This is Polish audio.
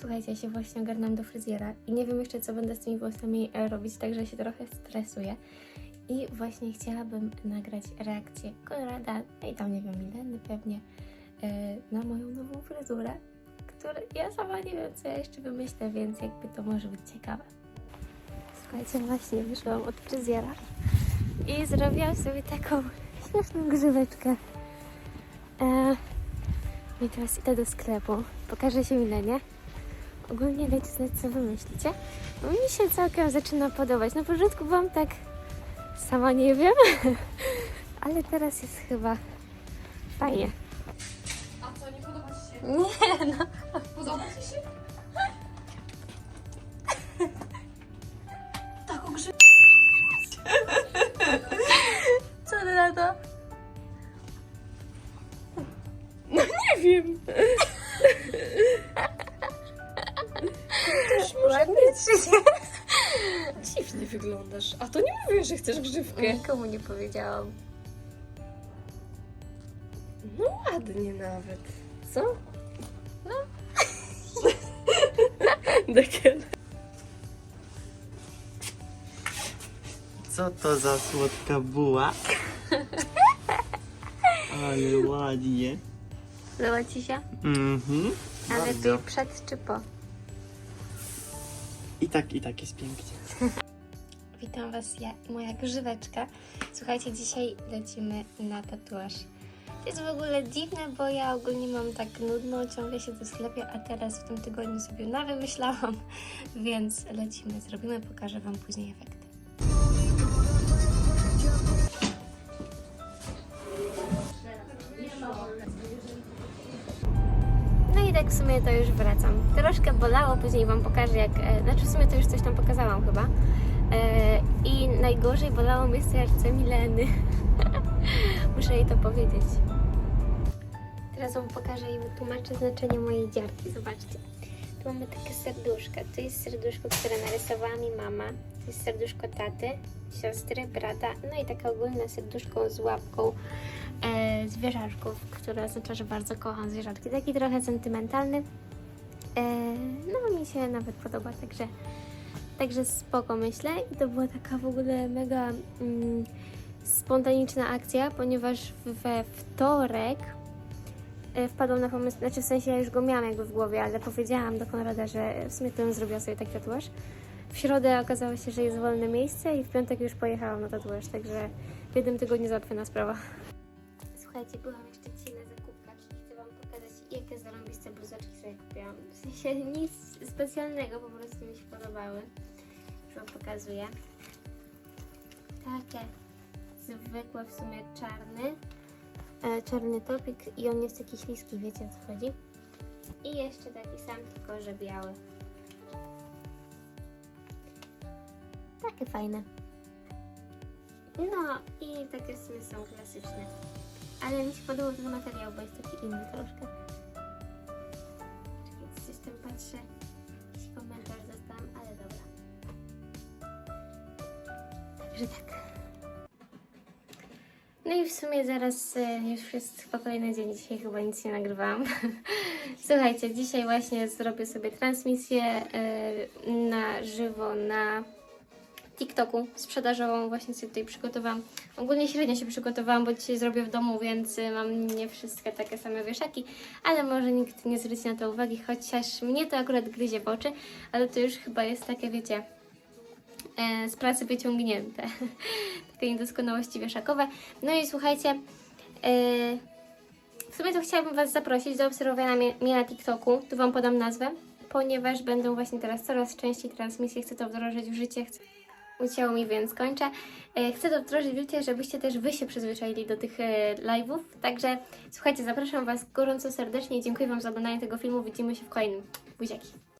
Słuchajcie, ja się właśnie ogarnam do fryzjera i nie wiem jeszcze, co będę z tymi włosami e, robić, także się trochę stresuję. I właśnie chciałabym nagrać reakcję Konrada, no i tam nie wiem, Mileny pewnie, e, na moją nową fryzurę, które ja sama nie wiem, co ja jeszcze wymyślę, więc jakby to może być ciekawe. Słuchajcie, właśnie wyszłam od fryzjera i zrobiłam sobie taką śmieszną grzyweczkę. E, no i teraz idę do sklepu, pokażę się Milenie. Ogólnie dajcie znać, co wy myślicie. Bo mi się całkiem zaczyna podobać. Na początku byłam tak, sama nie wiem, ale teraz jest chyba fajnie. A co, nie podoba Ci się? Nie no, Dziwnie wyglądasz. A to nie mówię, że chcesz grzywkę. Nikomu nie powiedziałam. No ładnie nawet. Co? No. Dekiel. Co to za słodka buła? Ale ładnie. Się? Mhm. Ale Bardzo. ty przed czy po? I tak, i tak jest pięknie. Witam Was, ja moja grzyweczka. Słuchajcie, dzisiaj lecimy na tatuaż. To jest w ogóle dziwne, bo ja ogólnie mam tak nudno, ciągle się w sklepie, a teraz w tym tygodniu sobie nawymyślałam, więc lecimy, zrobimy, pokażę Wam później efekty. Tak w sumie to już wracam. Troszkę bolało, później Wam pokażę jak... E, znaczy w sumie to już coś tam pokazałam chyba. E, I najgorzej bolało mnie serce Mileny. Muszę jej to powiedzieć. Teraz Wam pokażę i wytłumaczę znaczenie mojej dziarki. Zobaczcie. Tu mamy takie serduszka. To jest serduszko, które narysowała mi mama. To jest serduszko taty, siostry, brata. No i takie ogólne serduszko z łapką e, zwierzaczków, które oznacza, że bardzo kocham zwierzaczki. Taki trochę sentymentalny. E, no mi się nawet podoba, także, także spoko myślę. I to była taka w ogóle mega mm, spontaniczna akcja, ponieważ we wtorek e, wpadłam na pomysł, znaczy w sensie ja już go miałam jakby w głowie, ale powiedziałam do Konrada, że w sumie to zrobiła sobie taki tatuaż. W środę okazało się, że jest wolne miejsce i w piątek już pojechałam na tatuaż, także w jednym tygodniu załatwiona sprawa. Słuchajcie, byłam jeszcze dzisiaj na zakupkach i chcę Wam pokazać, jakie zarąbiste bluzeczki sobie kupiłam. W sensie nic specjalnego, po prostu mi się podobały. Już Wam pokazuję. Takie zwykłe, w sumie czarny. E, czarny topik i on jest taki śliski, wiecie o co chodzi. I jeszcze taki sam, tylko że biały. Takie fajne. No i takie w są klasyczne. Ale mi się podobał ten materiał, bo jest taki inny troszkę. Czekaj, coś tam patrzę. Jakiś komentarz dostałam, ale dobra. Także tak. No i w sumie zaraz e, już jest chyba kolejny dzień. Dzisiaj chyba nic nie nagrywałam. Słuchajcie, dzisiaj właśnie zrobię sobie transmisję e, na żywo na TikToku sprzedażową. Właśnie sobie tutaj przygotowałam. Ogólnie średnio się przygotowałam, bo dzisiaj zrobię w domu, więc mam nie wszystkie takie same wieszaki, ale może nikt nie zwróci na to uwagi, chociaż mnie to akurat gryzie w oczy, ale to już chyba jest takie, wiecie, e, z pracy wyciągnięte. takie niedoskonałości wieszakowe. No i słuchajcie, e, w sumie to chciałabym Was zaprosić do obserwowania mnie, mnie na TikToku. Tu Wam podam nazwę, ponieważ będą właśnie teraz coraz częściej transmisje. Chcę to wdrożyć w życie. Chcę... Ucięło mi, więc kończę. E, Chcę to wdrożyć w życie, żebyście też Wy się przyzwyczaili do tych e, live'ów. Także słuchajcie, zapraszam Was gorąco serdecznie i dziękuję Wam za oglądanie tego filmu. Widzimy się w kolejnym. Buziaki.